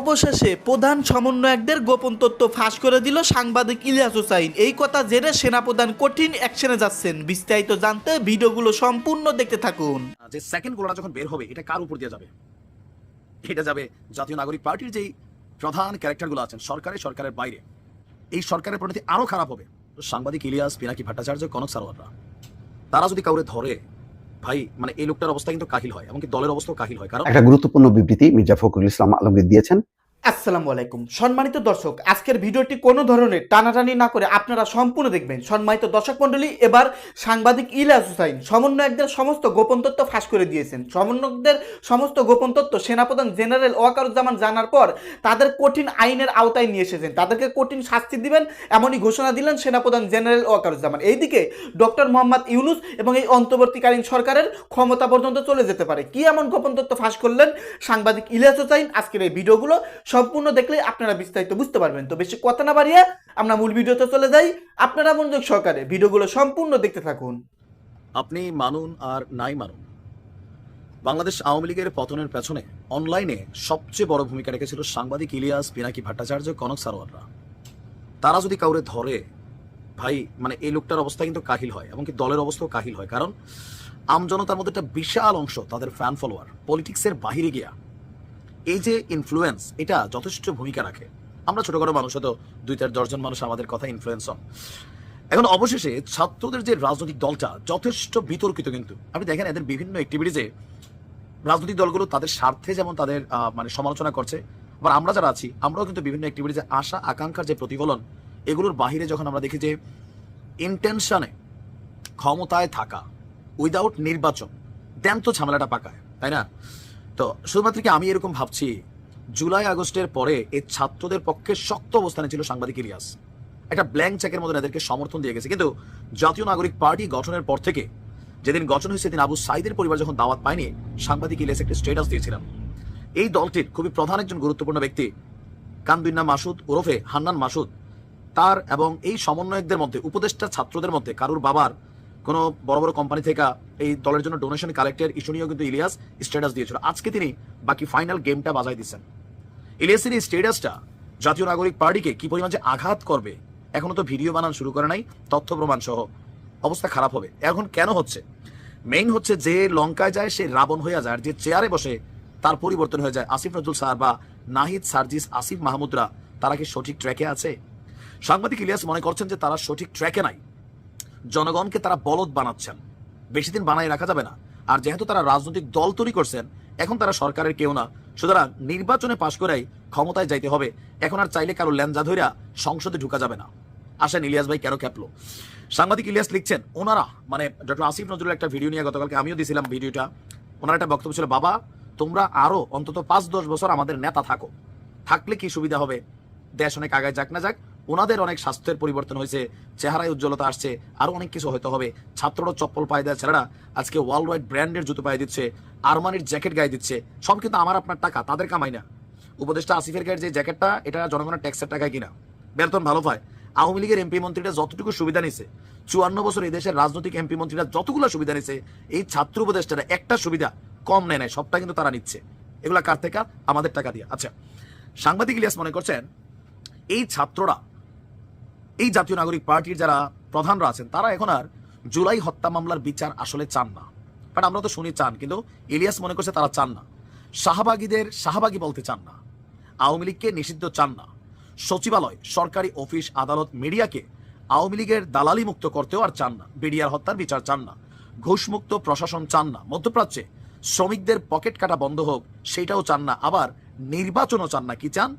অবশেষে প্রধান সমন্বয়কদের গোপন তথ্য ফাঁস করে দিল সাংবাদিক ইলিয়াস হুসাইন। এই কথা জেনে সেনাপ্রধান কঠিন অ্যাকশনে যাচ্ছেন। বিস্তারিত জানতে ভিডিওগুলো সম্পূর্ণ দেখতে থাকুন। যে সেকেন্ড গোলটা যখন বের হবে, এটা কার উপর দিয়ে যাবে? এটা যাবে জাতীয় নাগরিক পার্টির যেই প্রধান ক্যারেক্টারগুলো আছেন, সরকারে, সরকারের বাইরে। এই সরকারের পরিণতি আরও খারাপ হবে। সাংবাদিক ইলিয়াস, পিনাকি ভট্টাচার্য, কনক সারোয়াররা, তারা যদি কাউরে ধরে ভাই মানে এই লোকটার অবস্থা কিন্তু কাহিল হয়, এমনকি দলের অবস্থাও কাহিল হয়। কারণ একটা গুরুত্বপূর্ণ বিবৃতি মির্জা ফখরুল ইসলাম আলমগীর দিয়েছেন। আসসালামু আলাইকুম। সম্মানিত দর্শক, আজকের ভিডিওটি কোনো ধরনের টানাটানি না করে আপনারা সম্পূর্ণ দেখবেন। সম্মানিত দর্শক মণ্ডলী, এবার সাংবাদিক ইলিয়াস হুসাইন, সমন্বয়কদের সমস্ত গোপন তথ্য ফাঁস করে দিয়েছেন। সমন্বয়কদের সমস্ত গোপন তথ্য সেনাপ্রধান জেনারেল ওয়াকারুজ্জামান জানার পর তাদের কঠিন আইনের আওতায় নিয়ে এসেছেন। তাদেরকে কঠিন শাস্তি দিবেন এমনই ঘোষণা দিলেন সেনাপ্রধান জেনারেল ওয়াকারুজ্জামান। এইদিকে ডক্টর মোহাম্মদ ইউনুস এবং এই অন্তর্বর্তীকালীন সরকারের ক্ষমতা পর্যন্ত চলে যেতে পারে। কি এমন গোপন তথ্য ফাঁস করলেন সাংবাদিক ইলিয়াস হুসাইন? আজকের এই ভিডিওগুলো সম্পূর্ণ দেখলে আপনারা বিস্তারিত বুঝতে পারবেন। তো বেশি কথা না বাড়িয়ে আমরা মূল ভিডিওতে চলে যাই। আপনারা মনোযোগ সহকারে ভিডিওগুলো সম্পূর্ণ দেখতে থাকুন। আপনি মানুন আর নাই মানুন। বাংলাদেশ আওয়ামী লীগের পতনের পেছনে অনলাইনে সবচেয়ে বড় ভূমিকা রেখেছিল সাংবাদিক ইলিয়াস পিনাকি ভট্টাচার্য, কনক সারোয়াররা। তারা যদি কাউরে ধরে, ভাই মানে এই লোকটার অবস্থা কিন্তু কাহিল হয় এমনকি দলের অবস্থাও কাহিল হয়। কারণ আমজনতার মধ্যে একটা বিশাল অংশ তাদের ফ্যান ফলোয়ার পলিটিক্সের বাহিরে গিয়া এই যে ইনফ্লুয়েন্স এটা যথেষ্ট ভূমিকা রাখে। আমরা ছোটখাটো মানুষ, হয়তো দুই চার দশজন মানুষ আমাদের কথা ইনফ্লুয়েন্স হন। এখন অবশেষে ছাত্রদের যে রাজনৈতিক দলটা, যথেষ্ট বিতর্কিত কিন্তু। আপনি দেখেন এদের বিভিন্ন অ্যাক্টিভিটিজে রাজনৈতিক দলগুলো তাদের স্বার্থে যেমন তাদের মানে সমালোচনা করছে, আবার আমরা যারা আছি, আমরাও কিন্তু বিভিন্ন অ্যাক্টিভিটিজে আশা, আকাঙ্ক্ষার যে প্রতিফলন, এগুলোর বাহিরে যখন আমরা দেখি যে ইন্টেনশনে ক্ষমতায় থাকা উইদাউট নির্বাচন দেন তো ঝামেলাটা পাকায়, তাই না? তো শুধুমাত্র কি আমি এরকম ভাবছি? জুলাই, আগস্টের পরে এই ছাত্রদের পক্ষে শক্ত অবস্থানে ছিল সাংবাদিক ইলিয়াস। একটা ব্ল্যাঙ্ক চেকের মধ্যে এদেরকে সমর্থন দিয়ে গেছে। কিন্তু জাতীয় নাগরিক পার্টি গঠনের পর থেকে যেদিন গঠন হয়েছে সেদিন আবু সাইদের পরিবার যখন দাওয়াত পায়নি, সাংবাদিক ইলিয়াস একটা স্টেটাস দিয়েছিলাম এই দলটির খুবই প্রধান একজন গুরুত্বপূর্ণ ব্যক্তি কানবিন্না মাসুদ ওরফে হান্নান মাসুদ। তার এবং এই সমন্বয়কদের মধ্যে, উপদেষ্টা ছাত্রদের মধ্যে, কারুর বাবার কোনো বড় বড় কোম্পানি থেকে এই দলের জন্য ডোনেশন কালেক্টের ইস্যু নিয়েও কিন্তু ইলিয়াস স্ট্যাটাস দিয়েছিল। আজকে তিনি বাকি ফাইনাল গেমটা বাজাই দিচ্ছেন। ইলিয়াসের এই স্ট্যাটাসটা জাতীয় নাগরিক পার্টিকে কি পরিমাণ যে আঘাত করবে, এখনও তো ভিডিও বানান শুরু করে নাই, তথ্য প্রমাণ সহ অবস্থা খারাপ হবে। এখন কেন হচ্ছে? মেইন হচ্ছে যে লঙ্কায় যায়, সে রাবণ হয়ে যায়, আর যে চেয়ারে বসে তার পরিবর্তন হয়ে যায়। আসিফ নজরুল স্যার বা নাহিদ সার্জিস, আসিফ মাহমুদরা, তারা কি সঠিক ট্র্যাকে আছে? সাংবাদিক ইলিয়াস মনে করছেন যে তারা সঠিক ট্র্যাকে নাই। জনগণকে তারা বলদ বানাচ্ছেন। বেশি দিন বানাই রাখা যাবে না। আর যেহেতু তারা রাজনৈতিক দল তৈরি করছেন, এখন তারা সরকারের কেউ না। সুতরাং নির্বাচনে পাশ করাই ক্ষমতায় যাইতে হবে। এখন আর চাইলে কারও ল্যাঞ্জা ধইরা সংসদে ঢুকা যাবে না। আসেন ইলিয়াস ভাই, কেন ক্যাপলো সাংবাদিক ইলিয়াস লিখছেন, ওনারা মানে ডক্টর আসিফ নজরুল একটা ভিডিও নিয়ে গতকালকে আমিও দিয়েছিলাম ভিডিওটা। ওনার একটা বক্তব্য ছিল, বাবা, তোমরা আরও অন্তত পাঁচ দশ বছর আমাদের নেতা থাকো। থাকলে কি সুবিধা হবে? দেশ অনেক আগায় যাক না যাক ওনাদের অনেক স্বাস্থ্যের পরিবর্তন হয়েছে, চেহারায় উজ্জ্বলতা আসছে, আরও অনেক কিছু হয়তো হবে। ছাত্ররা চপ্পল পায়ে দেওয়া ছেলেরা আজকে ওয়ার্ল্ড ওয়াইড ব্র্যান্ডের জুতো পায়ে দিচ্ছে, আরমানির জ্যাকেট গায়ে দিচ্ছে। সব কিন্তু আমার আপনার টাকা, তাদের কামাই না। উপদেষ্টা আসিফের গায়ের যে জ্যাকেটটা এটা জনগণের ট্যাক্সের টাকায় কিনা। বেতন ভালো পায়। আওয়ামী লীগের এমপি মন্ত্রীরা যতটুকু সুবিধা নিছে চুয়ান্ন বছর এই দেশের রাজনৈতিক এমপি মন্ত্রীরা যতগুলো সুবিধা নিছে এই ছাত্র উপদেষ্টারা একটা সুবিধা কম নেয় নাই, সবটা কিন্তু তারা নিচ্ছে। এগুলা কার থেকে? আমাদের টাকা দিয়ে। আচ্ছা সাংবাদিক ইলিয়াস মনে করছেন, এই ছাত্ররা এই জাতীয় নাগরিক পার্টির যারা প্রধানরা আছেন, তারা এখন আর জুলাই হত্যা মামলার বিচার আসলে চান না। বাট আমরা তো শুনি চান, কিন্তু ইলিয়াস মনে করছে তারা চান না। শাহবাগীদের শাহবাগী বলতে চান না। আওয়ামী লীগকে নিষিদ্ধ চান না। সচিবালয়, সরকারি অফিস, আদালত, মিডিয়াকে আওয়ামী লীগের দালালি মুক্ত করতেও আর চান না। বিডিআর হত্যার বিচার চান না। ঘুষমুক্ত প্রশাসন চান না। মধ্যপ্রাচ্যে শ্রমিকদের পকেট কাটা বন্ধ হোক, সেটাও চান না। আবার নির্বাচনও চান না। কি চান?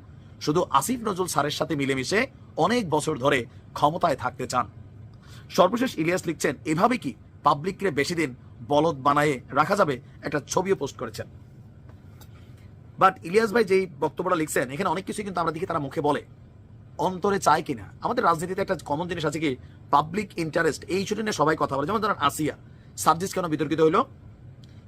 শুধু আসিফ নজরুল স্যারের সাথে মিলেমিশে অনেক বছর ধরে ক্ষমতায় থাকতে চান। সর্বশেষ ইলিয়াস লিখছেন, এভাবে কি পাবলিককে বেশি দিন বলদ বানায়ে রাখা যাবে? একটা ছবিও পোস্ট করেছেন। বাট ইলিয়াস ভাই যেই বক্তব্যটা লিখছেন, এখানে অনেক কিছু কিন্তু আমরা দেখি তারা মুখে বলে। অন্তরে চায় কিনা? আমাদের রাজনীতিতে একটা কমন জিনিস আছে কি পাবলিক ইন্টারেস্ট এই ইস্যুটি নিয়ে সবাই কথা বলে। যেমন ধরেন আসিয়া। সার্জিস কেন বিতর্কিত হইল?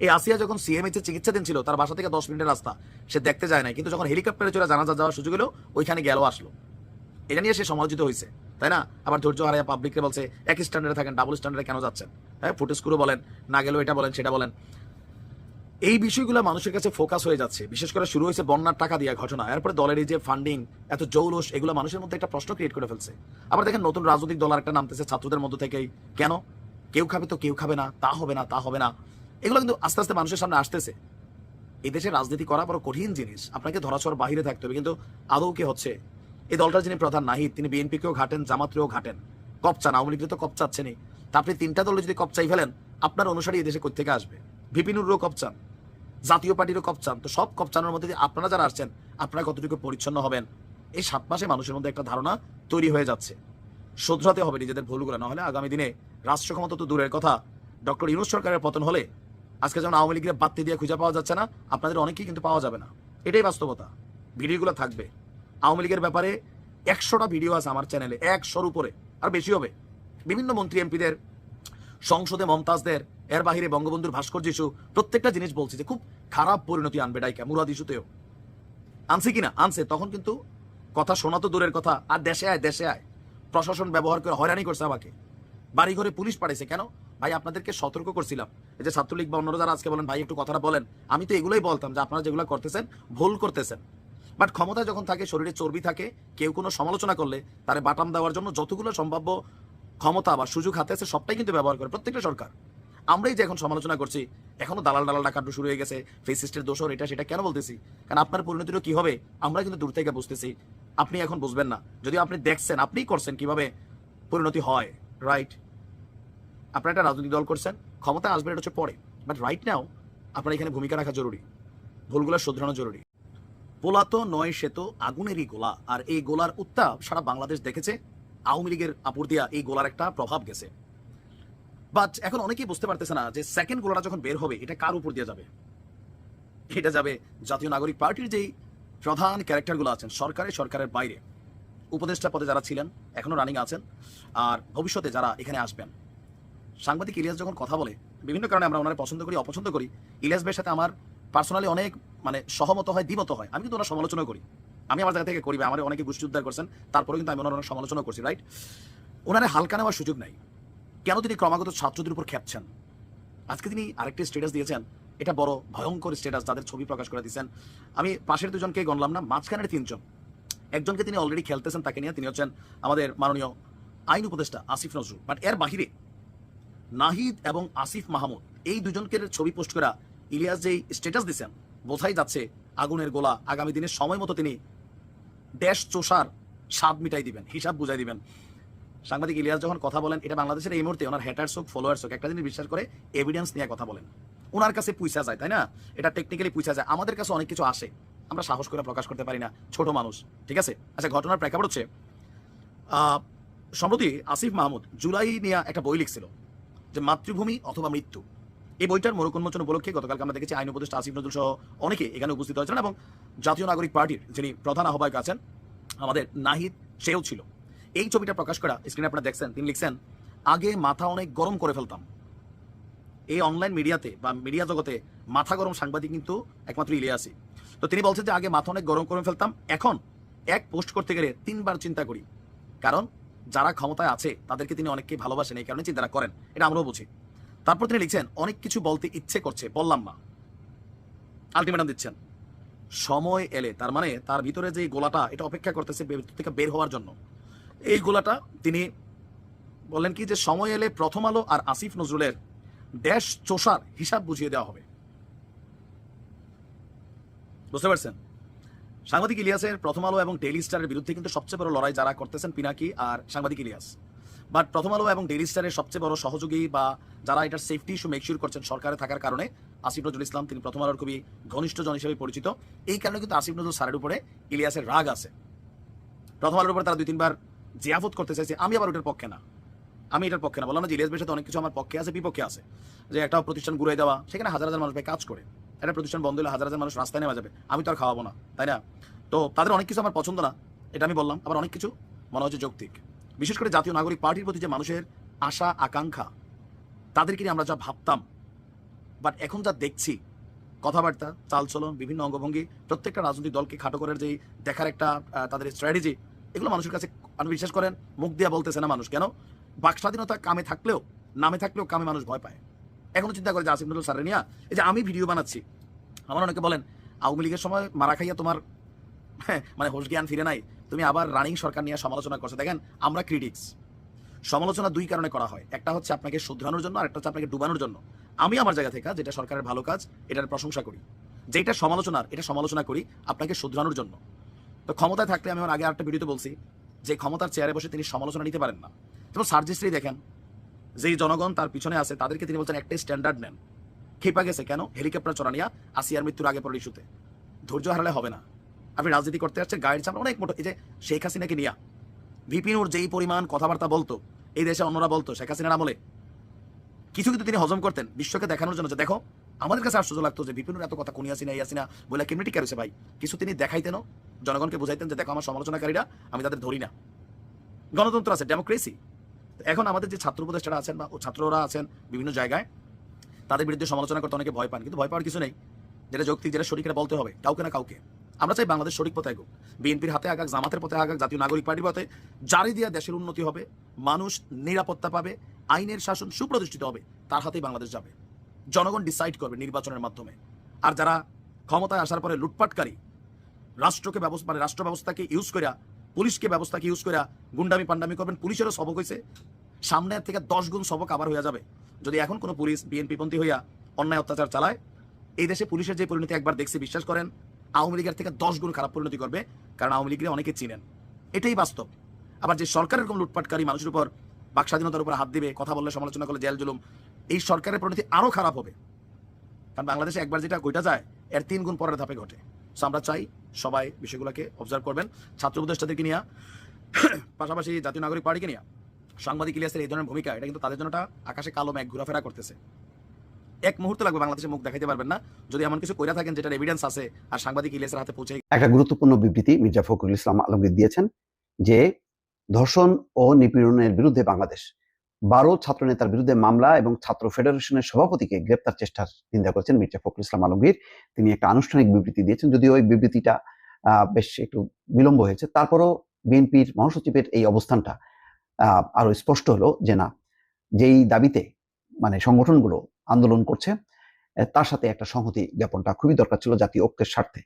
এই আসিয়া যখন সিএমএইচ চিকিৎসাধীন ছিল, তার বাসা থেকে দশ মিনিটের রাস্তা। সে দেখতে যায় না কিন্তু যখন হেলিকপ্টারে চলে জানাজা যাওয়ার সুযোগ হলো, ওইখানে গেল, আসলো। এটা নিয়ে সে সমালোচিত হয়েছে, তাই না? আবার ধৈর্য হারাইয়া পাবলিককে বলছে এক স্ট্যান্ডার্ডে থাকেন ডাবল স্ট্যান্ডার্ডে কেন যাচ্ছেন? হ্যাঁ ফুটেজ করে বলেন, না গেলেও এটা বলেন, সেটা বলেন। এই বিষয়গুলো মানুষের কাছে ফোকাস হয়ে যাচ্ছে, বিশেষ করে শুরু হয়েছে বন্যার টাকা দিয়া ঘটনা, এরপরে দলের এই যে ফান্ডিং এত জৌলস, এগুলো মানুষের মধ্যে একটা প্রশ্ন ক্রিয়েট করে ফেলছে। আবার দেখেন নতুন রাজনৈতিক দল একটা নামতেছে ছাত্রদের মধ্য থেকেই, কেন? কেউ খাবে তো কেউ খাবে না, তা হবে না, তা হবে না। এগুলো কিন্তু আস্তে আস্তে মানুষের সামনে আসতেছে। এই দেশে রাজনীতি করা বড় কঠিন জিনিস, আপনাকে ধরাছোঁয়ার বাহিরে থাকতে হবে, কিন্তু আদৌ কে হচ্ছে? এই দলটার যিনি প্রধান নাহিদ, তিনি বিএনপিকেও ঘাটেন জামাতরেও ঘাটেন। কপচান আওয়ামী লীগের তো কপচাচ্ছেনই তা আপনি তিনটা দলে যদি কপচাই ফেলেন, আপনার অনুসারী এই দেশে কোথেকে আসবে বিপিনুরও কপচান জাতীয় পার্টিরও কপচান তো সব কপচানোর মধ্যে দিয়ে আপনারা যারা আসছেন, আপনারা কতটুকু পরিচ্ছন্ন হবেন? এই সাত মাসে মানুষের মধ্যে একটা ধারণা তৈরি হয়ে যাচ্ছে। শোধরাতে হবে নিজেদের ভুলগুলো না হলে আগামী দিনে রাষ্ট্র ক্ষমতা তো দূরের কথা। ডক্টর ইউনুস সরকারের পতন হলে আজকে যেমন আওয়ামী লীগের বাত্তি দিয়ে খুঁজে পাওয়া যাচ্ছে না, আপনাদের অনেকেই কিন্তু পাওয়া যাবে না। এটাই বাস্তবতা। ভিডিওগুলো থাকবে। আওয়ামী লীগের ব্যাপারে একশোটা ভিডিও আছে আমার চ্যানেলে একশোর উপরে, আর বেশি হবে। বিভিন্ন মন্ত্রী এমপিদের, সংসদে মমতাজদের, এর বাহিরে বঙ্গবন্ধুর ভাস্কর্য ইস্যু প্রত্যেকটা জিনিস বলছি যে খুব খারাপ পরিণতি আনবে ডাইকা, মুরাদ ইস্যুতেও আনছে কিনা? আনছে। তখন কিন্তু কথা শোনা তো দূরের কথা, আর দেশে আয় দেশে আয়। প্রশাসন ব্যবহার করে হয়রানি করছে আমাকে। বাড়ি ঘরে পুলিশ পাঠাইছে। কেন? ভাই, আপনাদেরকে সতর্ক করছিলাম এই যে ছাত্রলীগ বা অন্যরা যারা আজকে বলেন, ভাই, একটু কথাটা বলেন। আমি তো এগুলোই বলতাম যে আপনারা যেগুলো করতেছেন, ভুল করতেছেন। বাট ক্ষমতা যখন থাকে, শরীরে চর্বি থাকে, কেউ কোনো সমালোচনা করলে তারে বাটাম দেওয়ার জন্য যতগুলো সম্ভাব্য ক্ষমতা বা সুযোগ হাতে আছে, সবটাই কিন্তু ব্যবহার করে প্রত্যেকটা সরকার। আমরাই যে এখন সমালোচনা করছি, এখনও দালাল দালাল ডাকাটো শুরু হয়ে গেছে ফেসিস্টের দোষর, এটা সেটা কেন বলতেছি? কারণ আপনার পরিণতিটা কি হবে? আমরা কিন্তু দূর থেকে বুঝতেছি। আপনি এখন বুঝবেন না। যদি আপনি দেখছেন, আপনিই করছেন কীভাবে পরিণতি হয় রাইট আপনার একটা রাজনৈতিক দল করছেন, ক্ষমতা আসবেন এটা হচ্ছে পরে। বাট রাইট নাও আপনার এখানে ভূমিকা রাখা জরুরি। ভুলগুলো শুধরানো জরুরি। পোলা তো নয় সে তো আগুনেরই গোলা। আর এই গোলার উত্তাপ সারা বাংলাদেশ দেখেছে। আওয়ামী লীগের আপুর দিয়া এই গোলার একটা প্রভাব গেছে। বাট এখন অনেকেই বুঝতে পারতেছে না যে সেকেন্ড গোলাটা যখন বের হবে, এটা কার উপর দিয়ে যাবে? এটা যাবে জাতীয় নাগরিক পার্টির যেই প্রধান ক্যারেক্টারগুলো আছেন, সরকারে, সরকারের বাইরে। উপদেষ্টা পদে যারা ছিলেন এখনও রানিং আছেন, আর ভবিষ্যতে যারা এখানে আসবেন। সাংবাদিক ইলিয়াস যখন কথা বলে, বিভিন্ন কারণে আমরা ওনারা পছন্দ করি, অপছন্দ করি, ইলিয়াস ভাইয়ের সাথে আমার পার্সোনালি অনেক মানে সহমত হয়, দ্বিমত হয়। আমি কিন্তু ওনার সমালোচনা করি। আমি আমার জায়গা থেকে করি, আমার অনেকে গোষ্ঠী উদ্ধার করছেন তারপরে কিন্তু আমি ওনার অনেক সমালোচনা করছি রাইট ওনারা হালকা নেওয়ার সুযোগ নাই। কেন তিনি ক্রমাগত ছাত্রদের উপর খেপছেন? আজকে তিনি আরেকটি স্টেটাস দিয়েছেন, এটা বড় ভয়ঙ্কর স্টেটাস তাদের ছবি প্রকাশ করে দিয়েছেন। আমি পাশের দুজনকে গণলাম না, মাঝখানের তিনজন। একজনকে তিনি অলরেডি খেলতেছেন, তাকে নিয়ে তিনি হচ্ছেন আমাদের মাননীয় আইন উপদেষ্টা আসিফ নজরুল। বাট এর বাহিরে, নাহিদ এবং আসিফ মাহমুদ, এই দুজনকে ছবি পোস্ট করা ইলিয়াস যেই স্ট্যাটাস দিচ্ছেন বোঝাই যাচ্ছে আগুনের গোলা আগামী দিনের সময় মতো তিনি দেশ চোষার স্বাদ মিটাই দিবেন, হিসাব বুঝাই দিবেন। সাংবাদিক ইলিয়াস যখন কথা বলেন, এটা বাংলাদেশের এই মুহূর্তে ওনার হ্যাটার্স হোক ফলোয়ার্স হোক, একটা জিনিস বিশ্বাস করে এভিডেন্স নিয়ে কথা বলেন। ওনার কাছে পুইসা যায়, তাই না? এটা টেকনিক্যালি পুইসা যায়। আমাদের কাছে অনেক কিছু আসে, আমরা সাহস করে প্রকাশ করতে পারি না, ছোট মানুষ, ঠিক আছে? আচ্ছা ঘটনার প্রেক্ষাপট হচ্ছে সম্প্রতি আসিফ মাহমুদ জুলাই নিয়ে একটা বই লিখছিল, যে মাতৃভূমি অথবা মৃত্যু। এই বইটার মরুকোন্মোচন উপলক্ষে গতকালকে আমরা দেখেছি আইন উপদেষ্টা আসিফ নজরুল সহ অনেকে এখানে উপস্থিত হয়েছেন এবং জাতীয় নাগরিক পার্টির যিনি প্রধান আহ্বায়ক আছেন, আমাদের নাহিদ সেও ছিল। এই ছবিটা প্রকাশ করা স্ক্রিনে আপনারা দেখছেন, তিনি লিখছেন, আগে মাথা অনেক গরম করে ফেলতাম। এই অনলাইন মিডিয়াতে বা মিডিয়া জগতে মাথা গরম সাংবাদিক কিন্তু একমাত্র ইলিয়াসি তো তিনি বলছেন যে, আগে মাথা অনেক গরম করে ফেলতাম, এখন এক পোস্ট করতে গেলে তিনবার চিন্তা করি। কারণ যারা ক্ষমতায় আছে, তাদেরকে তিনি অনেককে ভালোবাসেন, এই কারণে চিন্তা করেন। এটা আমরাও বুঝি। তারপর তিনি লিখছেন, অনেক কিছু বলতে ইচ্ছে করছে, বললাম না। আলটিমেটাম দিচ্ছেন, সময় এলে। তার মানে তার ভিতরে যে গোলাটা, এটা অপেক্ষা করতেছে থেকে বের হওয়ার জন্য। এই গোলাটা তিনি বললেন কি যে, সময় এলে প্রথম আলো আর আসিফ নজরুলের দেশ চোষার হিসাব বুঝিয়ে দেওয়া হবে। বুঝতে পারছেন? সাংবাদিক ইলিয়াসের প্রথম আলো এবং ডেইলি স্টারের বিরুদ্ধে কিন্তু সবচেয়ে বড় লড়াই যারা করতেছেন পিনাকি আর সাংবাদিক ইলিয়াস। বাট প্রথম আলো এবং ডেইলি স্টারের সবচেয়ে বড় সহযোগী বা যারা এটার সেফটি ইস্যু মেকশিওর করছেন সরকারে থাকার কারণে আসিফ নজরুল ইসলাম, তিনি প্রথম আলোর খুবই ঘনিষ্ঠ জন হিসেবে পরিচিত। এই কারণে কিন্তু আসিফ নজরুল স্যারের উপরে ইলিয়াসের রাগ আছে। প্রথম আলোর উপরে তারা দুই, তিনবার জিয়াফত করতে চাইছে, আমি আবার ওটার পক্ষে না। আমি এটার পক্ষে না। বললাম না যে ইলিয়াস ভাইয়ের সাথে অনেক কিছু আমার পক্ষে আছে, বিপক্ষে আছে। যে একটা প্রতিষ্ঠান ঘুরে দেওয়া, সেখানে হাজার হাজার মানুষ কাজ করে। একটা প্রতিষ্ঠান বন্ধ হলে হাজার হাজার মানুষ রাস্তায় নেওয়া যাবে। আমি তো আর খাওয়াবো না, তাই না? তো তাদের অনেক কিছু আমার পছন্দ না, এটা আমি বললাম। আবার অনেক কিছু মনে হচ্ছে যৌক্তিক। বিশেষ করে জাতীয় নাগরিক পার্টির প্রতি যে মানুষের আশা আকাঙ্ক্ষা তাদেরকে নিয়ে আমরা যা ভাবতাম বাট এখন যা দেখছি কথাবার্তা চালচলন বিভিন্ন অঙ্গভঙ্গি প্রত্যেকটা রাজনৈতিক দলকে খাটো করে যে দেখার একটা তাদের স্ট্র্যাটেজি এগুলো মানুষের কাছে আপনি বিশ্বাস করেন মুখ দিয়া বলতেছে না মানুষ। কেন? বাক স্বাধীনতা কামে থাকলেও নামে থাকলেও কামে মানুষ ভয় পায়। এখনও চিন্তা করে যে আসিফ নজরুল স্যারের এই যে আমি ভিডিও বানাচ্ছি আমার অনেকে বলেন আওয়ামী লীগের সময় মারা খাইয়া তোমার হ্যাঁ, মানে হোশ জ্ঞান ফিরে নাই তুমি আবার রানিং সরকার নিয়ে সমালোচনা করছ। দেখেন, আমরা ক্রিটিক্স সমালোচনা দুই কারণে করা হয়। একটা হচ্ছে আপনাকে শুধরানোর জন্য, আর একটা হচ্ছে আপনাকে ডুবানোর জন্য। আমি আমার জায়গা থেকে, যেটা সরকারের ভালো কাজ, এটার প্রশংসা করি। যেটা সমালোচনার, এটা সমালোচনা করি আপনাকে শুধরানোর জন্য। তো ক্ষমতায় থাকলে আমি আমার আগে একটা ভিডিওতে বলছি, যে ক্ষমতার চেয়ারে বসে তিনি সমালোচনা নিতে পারেন না। যেমন সার্জিস্ট্রি দেখেন, যেই জনগণ তার পিছনে আছে, তাদেরকে তিনি বলছেন একটাই স্ট্যান্ডার্ড নেন। খেপা গেছে কেন? হেলিকপ্টার চড়া নিয়ে আসিয়ার মৃত্যুর আগে পরে ইস্যুতে। ধৈর্য হারালে হবে না। আপনি রাজনীতি করতে যাচ্ছেন গাইড চামড়া অনেক মোটো এই যে শেখ হাসিনাকে নিয়া। ভিপিনুর যেই পরিমাণ কথাবার্তা বলতো, এই দেশে অন্যরা বলতো, শেখ হাসিনার আমলে। কিছু কিন্তু তিনি হজম করতেন, বিশ্বকে দেখানোর জন্য যে, দেখো, আমাদের কাছে আশ্চর্য লাগতো যে বিপিনুর এত কথা, কোনি আসিনা এই আসিনা বলে কেমনি টিকা রয়েছে ভাই? কিছু তিনি দেখাইতেনও, জনগণকে বুঝাইতেন যে, দেখো, আমার সমালোচনাকারীরা, আমি তাদের ধরি না। গণতন্ত্র আছে, ডেমোক্রেসি। এখন আমাদের যে ছাত্র উপদেষ্টারা আছেন বা ছাত্ররা আছেন বিভিন্ন জায়গায়, তাদের বিরুদ্ধে সমালোচনা করতে অনেকে ভয় পান, কিন্তু ভয় পাওয়ার কিছু নেই। যেটা যৌক্তিক, যেটা শরিকরা বলতে হবে, কাউকে না কাউকে। আমরা চাই বাংলাদেশ শরিক পথে আগুক বিএনপির হাতে আগাক, জামাতের পথে আগাক, জাতীয় নাগরিক পার্টির পথে জারি দিয়া দেশের উন্নতি হবে, মানুষ নিরাপত্তা পাবে, আইনের শাসন সুপ্রতিষ্ঠিত হবে, তার হাতেই বাংলাদেশ যাবে। জনগণ ডিসাইড করবে নির্বাচনের মাধ্যমে। আর যারা ক্ষমতায় আসার পরে লুটপাটকারী, রাষ্ট্রকে ব্যবস্থা মানে রাষ্ট্র ব্যবস্থাকে ইউজ করিয়া পুলিশকে ব্যবস্থাকে ইউজ করিয়া গুন্ডামি পান্ডামি করবেন, পুলিশেরও সবক হয়েছে সামনের থেকে দশ গুণ সবক আবার হয়ে যাবে। যদি এখন কোনো পুলিশ বিএনপি পন্থী হইয়া অন্যায় অত্যাচার চালায়, এই দেশে পুলিশের যে পরিণতি একবার দেখছি, বিশ্বাস করেন আওয়ামী লীগের থেকে দশ গুণ খারাপ পরিণতি করবে, কারণ আওয়ামী লীগের অনেকে চিনেন। এটাই বাস্তব। আবার যে সরকারের এরকম লুটপাটকারী মানুষের উপর, বাক স্বাধীনতার উপর হাত দিবে, কথা বললে সমালোচনা করলে জেল জুলুম, এই সরকারের পরিণতি আরও খারাপ হবে। কারণ বাংলাদেশে একবার যেটা ঘটা যায়, এর তিন গুণ পরের ধাপে ঘটে। সো আমরা চাই সবাই বিষয়গুলোকে অবজার্ভ করবেন। ছাত্র উপদেষ্টাদেরকে নিয়ে, পাশাপাশি জাতীয় নাগরিক পার্টিকে নিয়ে। সাংবাদিক ইলিয়াসের এই ধরনের ভূমিকা, এটা কিন্তু তাদের জন্য আকাশে কালো মেঘ ঘোরাফেরা করতেছে। এক মুহূর্ত লাগবে বাংলাদেশে মুখ দেখাইতে পারবেন না। যদি এমন কিছু কইরা থাকেন যেটার এভিডেন্স আছে আর সাংবাদিক ইলিয়াসের হাতে পৌঁছে একটা গুরুত্বপূর্ণ বিবৃতি মির্জা ফখরুল ইসলাম আলমগীর দিয়েছেন যে ধর্ষণ ও নিপীড়নের বিরুদ্ধে বাংলাদেশ বারো ছাত্র নেতার বিরুদ্ধে মামলা এবং ছাত্র ফেডারেশনের সভাপতিকে গ্রেপ্তার চেষ্টার নিন্দা করেছেন মির্জা ফখরুল ইসলাম আলমগীর। তিনি একটা আনুষ্ঠানিক বিবৃতি দিয়েছেন, যদিও ওই বিবৃতিটা বেশ একটু বিলম্ব হয়েছে। তারপরও বিএনপির মহাসচিবের এই অবস্থানটা আরও স্পষ্ট হলো যে না, যেই দাবিতে মানে সংগঠনগুলো আন্দোলন করছে। তার সাথে একটা সংহতি জ্ঞাপনটা খুবই দরকার ছিল জাতীয় ঐক্যের স্বার্থে।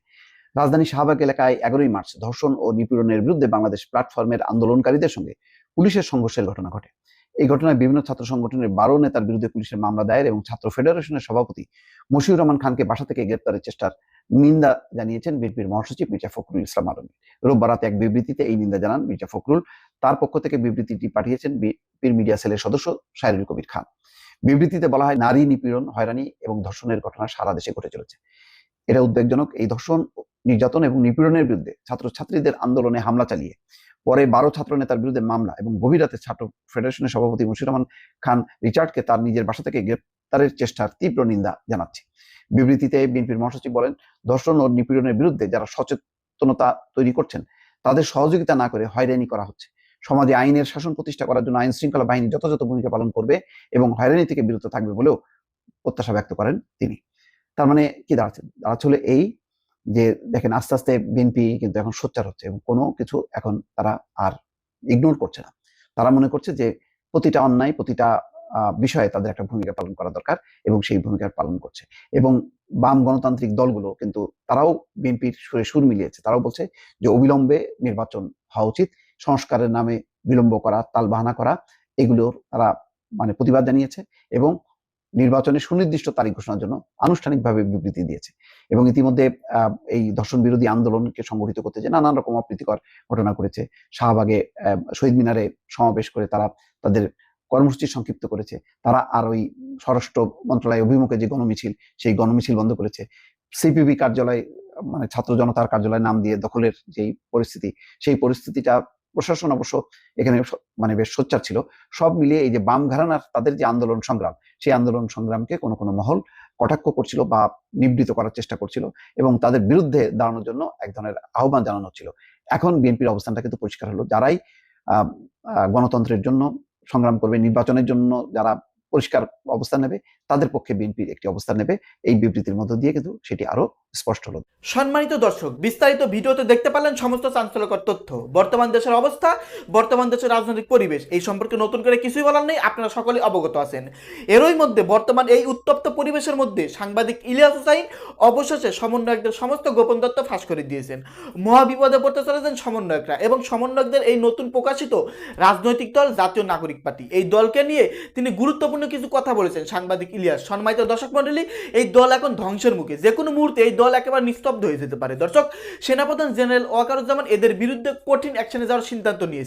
রাজধানী শাহবাগ এলাকায় এগারোই মার্চ ধর্ষণ ও নিপীড়নের বিরুদ্ধে বাংলাদেশ প্ল্যাটফর্মের আন্দোলনকারীদের সঙ্গে পুলিশের সংঘর্ষের ঘটনা ঘটে। এই ঘটনায় বিভিন্ন ছাত্র সংগঠনের বারো নেতার বিরুদ্ধে পুলিশের মামলা দায়ের এবং ছাত্র ফেডারেশনের সভাপতি মশিউর রহমান খানকে বাসা থেকে গ্রেপ্তারের চেষ্টার নিন্দা জানিয়েছেন বিএনপির মহাসচিব মির্জা ফখরুল ইসলাম আলমী রোববার রাতে এক বিবৃতিতে এই নিন্দা জানান মির্জা ফখরুল। তার পক্ষ থেকে বিবৃতিটি পাঠিয়েছেন বিএনপির মিডিয়া সেলের সদস্য সাইরুল কবির খান। বিবৃতিতে বলা হয়, নারী নিপীড়ন, হয়রানি এবং ধর্ষণের ঘটনা সারা দেশে ঘটে চলেছে। এটা উদ্বেগজনক। এই ধর্ষণ, নির্যাতন এবং নিপীড়নের বিরুদ্ধে ছাত্রছাত্রীদের আন্দোলনে হামলা চালিয়ে, পরে বারো ছাত্র নেতার বিরুদ্ধে মামলা এবং গভীর রাতে ছাত্র ফেডারেশনের সভাপতি মুশির রহমান খান রিচার্ডকে তার নিজের বাসা থেকে গ্রেপ্তারের চেষ্টার তীব্র নিন্দা জানাচ্ছে। বিবৃতিতে বিএনপির মহাসচিব বলেন, ধর্ষণ ও নিপীড়নের বিরুদ্ধে যারা সচেতনতা তৈরি করছেন, তাদের সহযোগিতা না করে হয়রানি করা হচ্ছে। সমাজে আইনের শাসন প্রতিষ্ঠা করার জন্য আইন শৃঙ্খলা বাহিনী যথাযথ ভূমিকা পালন করবে এবং হয়রানি থেকে বিরত থাকবে বলেও প্রত্যাশা ব্যক্ত করেন তিনি। তার মানে কি দাঁড়াচ্ছে? দাঁড়াচ্ছে এই যে দেখেন আস্তে আস্তে বিএনপি কিন্তু এখন সোচ্চার হচ্ছে এবং কোনো কিছু এখন তারা আর ইগনোর করছে না। তারা মনে করছে যে প্রতিটা অন্যায়, প্রতিটা বিষয়ে তাদের একটা ভূমিকা পালন করা দরকার এবং সেই ভূমিকা পালন করছে। এবং বাম গণতান্ত্রিক দলগুলো কিন্তু তারাও বিএনপির সুরে সুর মিলিয়েছে। তারাও বলছে যে অবিলম্বে নির্বাচন হওয়া উচিত। সংস্কারের নামে বিলম্ব করা, তালবাহানা করা, এগুলোর তারা মানে প্রতিবাদ জানিয়েছে এবং নির্বাচনের সুনির্দিষ্ট তারিখ ঘোষণার জন্য আনুষ্ঠানিকভাবে বিবৃতি দিয়েছে এবং ইতিমধ্যে এই ধর্ষণ বিরোধী আন্দোলনকে সংগঠিত করতে যে নানান রকম অপ্রীতিকর ঘটনা করেছে শাহবাগে শহীদ মিনারে সমাবেশ করে তারা তাদের কর্মসূচি সংক্ষিপ্ত করেছে। তারা আর ওই স্বরাষ্ট্র মন্ত্রণালয় অভিমুখে যে গণমিছিল, সেই গণমিছিল বন্ধ করেছে। সিপিবি কার্যালয় মানে ছাত্র জনতার কার্যালয় নাম দিয়ে দখলের যেই পরিস্থিতি, সেই পরিস্থিতিটা প্রশাসন অবশ্য এখানে মানে বেশ সোচ্চার ছিল। সব মিলিয়ে এই যে বাম ঘরানার তাদের যে আন্দোলন সংগ্রাম, সেই আন্দোলন সংগ্রামকে কোনো কোনো মহল কটাক্ষ করছিল বা নিবৃত করার চেষ্টা করছিল এবং তাদের বিরুদ্ধে দাঁড়ানোর জন্য এক ধরনের আহ্বান জানানো হচ্ছিল। এখন বিএনপির অবস্থানটা কিন্তু পরিষ্কার হলো। যারাই গণতন্ত্রের জন্য সংগ্রাম করবে, নির্বাচনের জন্য যারা পরিষ্কার অবস্থান নেবে তাদের পক্ষে বিএনপি একটি অবস্থান নেবে। এই বিবৃতির মধ্য দিয়ে কিন্তু সেটি আরও স্পষ্ট হলো। সম্মানিত দর্শক, বিস্তারিত ভিডিওতে দেখতে পারলেন সমস্ত চাঞ্চল্যকর তথ্য। বর্তমান দেশের অবস্থা, বর্তমান দেশের রাজনৈতিক পরিবেশ, এই সম্পর্কে নতুন করে কিছুই বলার নেই, আপনারা সকলে অবগত আছেন। এরই মধ্যে বর্তমান এই উত্তপ্ত পরিবেশের মধ্যে সাংবাদিক ইলিয়াস হুসাইন অবশেষে সমন্বয়কদের সমস্ত গোপন তথ্য ফাঁস করে দিয়েছেন। মহা বিপদে পড়তে চলেছেন সমন্বয়করা এবং সমন্বয়কদের এই নতুন প্রকাশিত রাজনৈতিক দল জাতীয় নাগরিক পার্টি। এই দলকে নিয়ে তিনি গুরুত্বপূর্ণ কিছু কথা বলেছেন সাংবাদিক ইলিয়াস সম্মানিত দর্শক মণ্ডলী এই দল এখন ধ্বংসের মুখে। যে কোনো মুহূর্তে এই দল একেবারে নিস্তব্ধ হয়ে যেতে পারে। দর্শক, সেনাপ্রধান জেনারেল ওয়াকারুজ্জামান এদের বিরুদ্ধে কঠিন অ্যাকশনে যাওয়ার সিদ্ধান্ত নিয়েছেন।